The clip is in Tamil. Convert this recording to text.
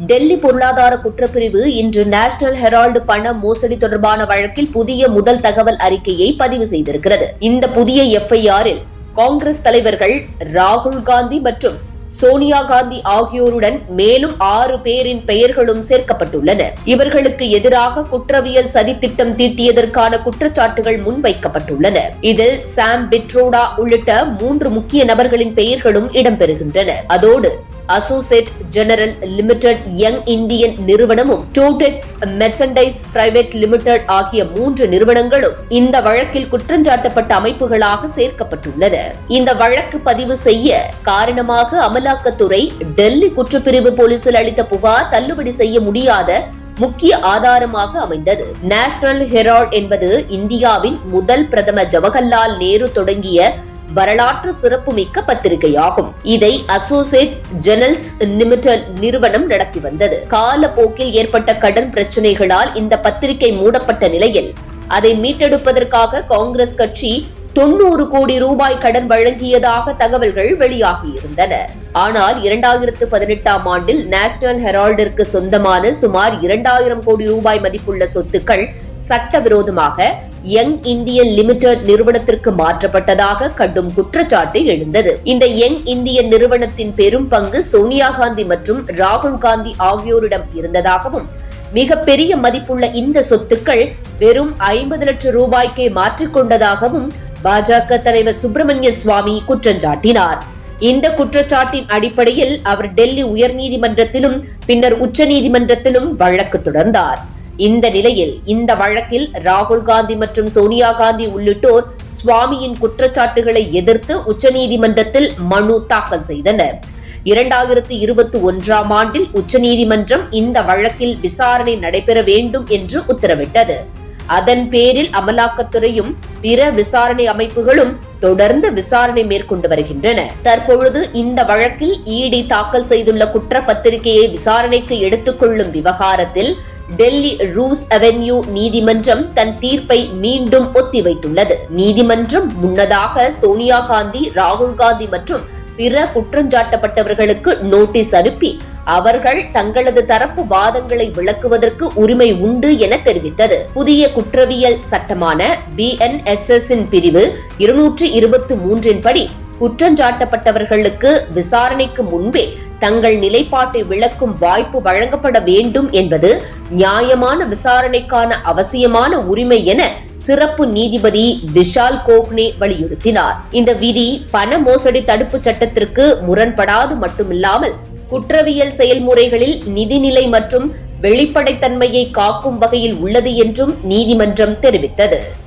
டெல்லி பொருளாதார குற்றப்பிரிவு இன்று நேஷனல் ஹெரால்டு பண மோசடி தொடர்பான வழக்கில் புதிய முதல் தகவல் அறிக்கையை பதிவு செய்திருக்கிறது. இந்த புதிய எஃப்ஐஆரில் காங்கிரஸ் தலைவர்கள் ராகுல் காந்தி மற்றும் சோனியா காந்தி ஆகியோருடன் மேலும் ஆறு பேரின் பெயர்களும் சேர்க்கப்பட்டுள்ளன. இவர்களுக்கு எதிராக குற்றவியல் சதித்திட்டம் தீட்டியதற்கான குற்றச்சாட்டுகள் முன்வைக்கப்பட்டுள்ளன. இதில் சாம் பிட்ரோடா உள்ளிட்ட மூன்று முக்கிய நபர்களின் பெயர்களும் இடம்பெறுகின்றன. அதோடு associate general limited young Indian நிறுவனமும் டூடெக்ஸ் மெர்சண்டைஸ் பிரைவேட் லிமிடெட் ஆகிய மூன்று நிறுவனங்களும் இந்த வழக்கில் குற்றஞ்சாட்டப்பட்ட அமைப்புகளாக சேர்க்கப்பட்டுள்ளன. இந்த வழக்கு பதிவு செய்ய காரணமாக அமலாக்கத்துறை டெல்லி குற்றப்பிரிவு போலீசில் அளித்த புகார் தள்ளுபடி செய்ய முடியாத முக்கிய ஆதாரமாக அமைந்தது. நேஷனல் ஹெரால்ட் என்பது இந்தியாவின் முதல் பிரதமர் ஜவஹர்லால் நேரு தொடங்கிய வரலாற்று சிறப்புமிக்க பத்திரிகையாகும். இதை அசோசியேட் ஜெனல்ஸ் லிமிடெட் நிறுவனம் நடத்தி வந்தது. காலப்போக்கில் ஏற்பட்ட கடன் பிரச்சனைகளால் இந்த பத்திரிகை மூடப்பட்ட நிலையில் அதை மீட்டெடுப்பதற்காக காங்கிரஸ் கட்சி தொண்ணூறு கோடி ரூபாய் கடன் வழங்கியதாக தகவல்கள் வெளியாகியிருந்தன ஆனால் இரண்டாயிரத்து பதினெட்டாம் ஆண்டில் நேஷனல் ஹெரால்டிற்கு சொந்தமான சுமார் இரண்டாயிரம் கோடி ரூபாய் மதிப்புள்ள சொத்துக்கள் சட்டவிரோதமாக யங் இந்தியன் லிமிடெட் நிறுவனத்திற்கு மாற்றப்பட்டதாக கடும் குற்றச்சாட்டு எழுந்தது. இந்த யங் இந்தியன் நிறுவனத்தின் பெரும் பங்கு சோனியா காந்தி மற்றும் ராகுல் காந்தி ஆகியோரிடம் இருந்ததாகவும் மிகப்பெரிய மதிப்புள்ள இந்த சொத்துக்கள் வெறும் ஐம்பது லட்சம் ரூபாய்க்கே மாற்றிக்கொண்டதாகவும் பாஜக தலைவர் சுப்பிரமணியன் சுவாமி குற்றஞ்சாட்டினார் இந்த குற்றச்சாட்டின் அடிப்படையில் அவர் டெல்லி உயர்நீதிமன்றத்திலும் பின்னர் உச்சநீதிமன்றத்திலும் வழக்கு தொடர்ந்தார். இந்த நிலையில் இந்த வழக்கில் ராகுல் காந்தி மற்றும் சோனியா காந்தி உள்ளிட்டோர் சுவாமியின் குற்றச்சாட்டுகளை எதிர்த்து உச்சநீதிமன்றத்தில் மனு தாக்கல் செய்தனர். இரண்டாயிரத்தி இருபத்தி ஒன்றாம் ஆண்டில் உச்சநீதிமன்றம் இந்த வழக்கில் விசாரணை நடைபெற வேண்டும் என்று உத்தரவிட்டது. அதன் பேரில் அமலாக்கத்துறையும் பிற விசாரணை அமைப்புகளும் தொடர்ந்து விசாரணை மேற்கொண்டு வருகின்றன. தற்பொழுது இந்த வழக்கில் இடி தாக்கல் செய்துள்ள குற்றப்பத்திரிகையை விசாரணைக்கு எடுத்துக்கொள்ளும் விவகாரத்தில் டெல்லி ரூஸ் அவென்யூ நீதிமன்றம் தன் தீர்ப்பை மீண்டும் ஒத்திவைத்துள்ளது. நீதிமன்றம் முன்னதாக சோனியா காந்தி ராகுல் காந்தி மற்றும் பிற குற்றஞ்சாட்டப்பட்டவர்களுக்கு நோட்டீஸ் அனுப்பி அவர்கள் தங்களது தரப்பு வாதங்களை விளக்குவதற்கு உரிமை உண்டு என தெரிவித்தது. புதிய குற்றவியல் சட்டமான பி என் எஸ் எஸ் பிரிவு இருநூற்றி இருபத்தி மூன்றின் படி குற்றஞ்சாட்டப்பட்டவர்களுக்கு விசாரணைக்கு முன்பே தங்கள் நிலைப்பாட்டை விளக்கும் வாய்ப்பு வழங்கப்பட வேண்டும் என்பது நியாயமான விசாரணைக்கான அவசியமான உரிமை என சிறப்பு நீதிபதி விஷால் கோக்னே வலியுறுத்தினார். இந்த விதி பண மோசடி தடுப்பு சட்டத்திற்கு முரண்படாது மட்டுமில்லாமல் குற்றவியல் செயல்முறைகளில் நிதிநிலை மற்றும் வெளிப்படைத்தன்மையை காக்கும் வகையில் உள்ளது என்றும் நீதிமன்றம் தெரிவித்தது.